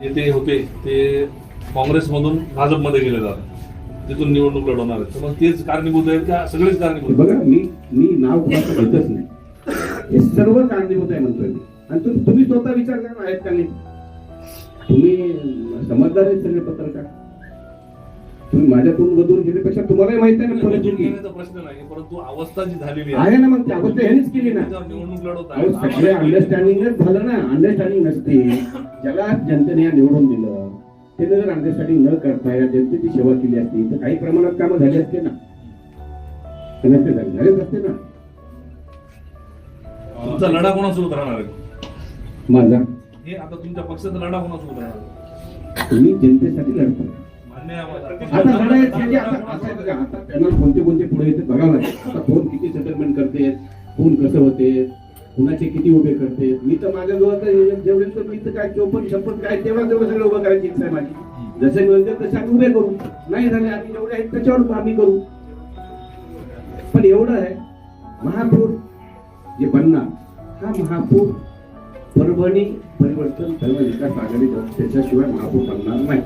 नेते होते ते काँग्रेसमधून भाजपमध्ये गेले जातात. तिथून निवडणूक लढवणार आहेत. तर मग तेच कारणीभूत आहेत का? सगळेच कारणीभूत बघा मी मी नाव कोणाचं घेतच नाही. हे सर्व कारणीभूत आहे म्हणतोय मी. आणि तुम्ही स्वतः विचार करा आहेत का नाही? तुम्ही समजदार आहेत सगळे पत्रकार. तुम्ही माझ्यातून वधून गेल्यापेक्षा तुम्हालाही माहीत आहे ना परिस्थिती प्रश्न नाही परंतु अवस्था जी झालेली आहे. ना मग त्या अवस्था ह्यांनीच केली ना. निवडणूक लढवत सगळे अंडरस्टँडिंगच झालं ना. अंडरस्टँडिंग नसते. ज्याला जनतेने या निवडून दिलं. त्याने जर अंडरस्टँडिंग न करता या जनतेची सेवा केली असती तर काही प्रमाणात कामं झाली असते ना. नसते झाले. झालेच असते ना. तुमचा लढा कोणासोबत राहणार आहे? माझा? हे आता तुमच्या पक्षाचा लढा कोणासोबत राहणार आहे? तुम्ही जनतेसाठी लढतो मान्य आहे आम्हाला. आता असं आहे बघा, आता त्यांना कोणते कोणते पुढे येते बघावं लागेल आता कोण किती सेटलमेंट करते कोण कसं होते कुणाचे किती उभे करते मी तर माझ्या जवळ तर जेवढे तर मी तर काय चौपन्न छप्पन काय तेव्हा तेवढं सगळं उभं करायची इच्छा आहे माझी जसे मिळते तसे आम्ही उभे करू. नाही झाले आम्ही जेवढे आहेत त्याच्यावर आम्ही करू. पण एवढं आहे महापूर जे बनणार हा महापूर परभणी परिवर्तन सर्व विकास आघाडी त्याच्याशिवाय महापूर बनणार नाही.